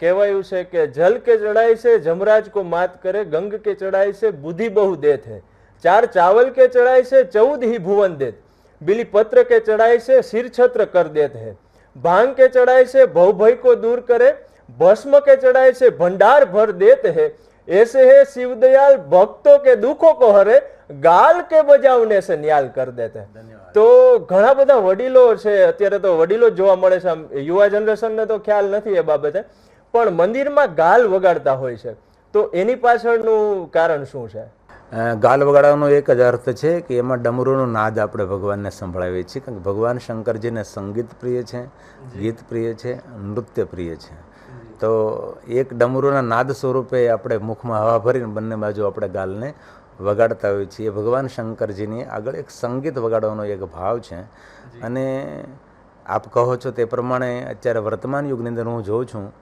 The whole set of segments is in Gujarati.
કહેવાયું છે કે જલ કે ચડાય છે જમરાજ કો માત કરે ગંગ કે ચડાય છે બુદ્ધિ બહુ દેત હે. ચાર ચાવલ કે ચડાય છે ચૌદ હિ ભુવન દેત. બિલી પત્ર કે ચડાય છે શિરછત્ર કર દેત હે. ભાંગ કે ચડાય છે ભવભય કો દૂર કરે. ભસ્મ કે ચડાય છે ભંડાર ભર દેત હે. ऐसे है શિવદયાલ ભક્તો કે દુઃખો કો હરે ગાલ કે બજાવને સે ન્યાલ કર દેત હે. તો ઘણા બધા વડીલો છે અત્યારે તો વડીલો જોવા મળે છે આમ યુવા જનરેશનને તો ખ્યાલ નથી એ બાબતે. પણ મંદિરમાં ગાલ વગાડતા હોય છે. તો એની પાછળનું કારણ શું છે? ગાલ વગાડવાનો એક જ અર્થ છે કે એમાં ડમરૂનો નાદ આપણે ભગવાનને સંભળાવીએ છીએ. કારણ કે ભગવાન શંકરજીને સંગીત પ્રિય છે ગીત પ્રિય છે નૃત્ય પ્રિય છે. તો એક ડમરૂના નાદ સ્વરૂપે આપણે મુખમાં હવા ભરીને બંને બાજુ આપણે ગાલને વગાડતા હોઈએ છીએ. ભગવાન શંકરજીની આગળ એક સંગીત વગાડવાનો એક ભાવ છે. અને આપ કહો છો તે પ્રમાણે અત્યારે વર્તમાન યુગની અંદર હું જોઉં છું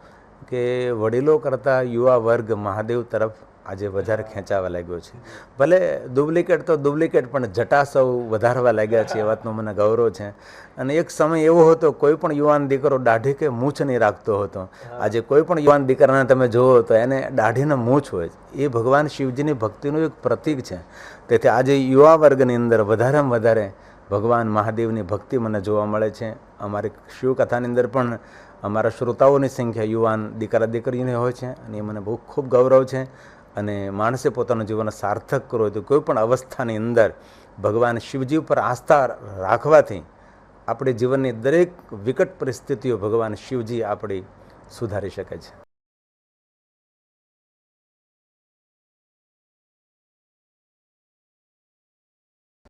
કે વડીલો કરતાં યુવા વર્ગ મહાદેવ તરફ આજે વધારે ખેંચાવા લાગ્યો છે. ભલે ડુપ્લિકેટ તો ડુપ્લિકેટ, પણ જટાસવ વધારવા લાગ્યા છે, એ વાતનો મને ગૌરવ છે. અને એક સમય એવો હતો, કોઈ પણ યુવાન દીકરો દાઢી કે મૂછ નહીં રાખતો હતો. આજે કોઈ પણ યુવાન દીકરાને તમે જુઓ તો એને દાઢીને મૂછ હોય. એ ભગવાન શિવજીની ભક્તિનું એક પ્રતીક છે. તેથી આજે યુવા વર્ગની અંદર વધારેમાં વધારે ભગવાન મહાદેવની ભક્તિ મને જોવા મળે છે. અમારી શિવકથાની અંદર પણ અમારા શ્રોતાઓની સંખ્યા યુવાન દીકરા દીકરીઓની હોય છે અને એ મને બહુ ખૂબ ગૌરવ છે અને માણસે પોતાનું જીવન સાર્થક કરવું હોય તો કોઈ પણ અવસ્થાની અંદર ભગવાન શિવજી ઉપર આસ્થા રાખવાથી આપણે જીવનની દરેક વિકટ પરિસ્થિતિઓ ભગવાન શિવજી આપણી સુધારી શકે છે.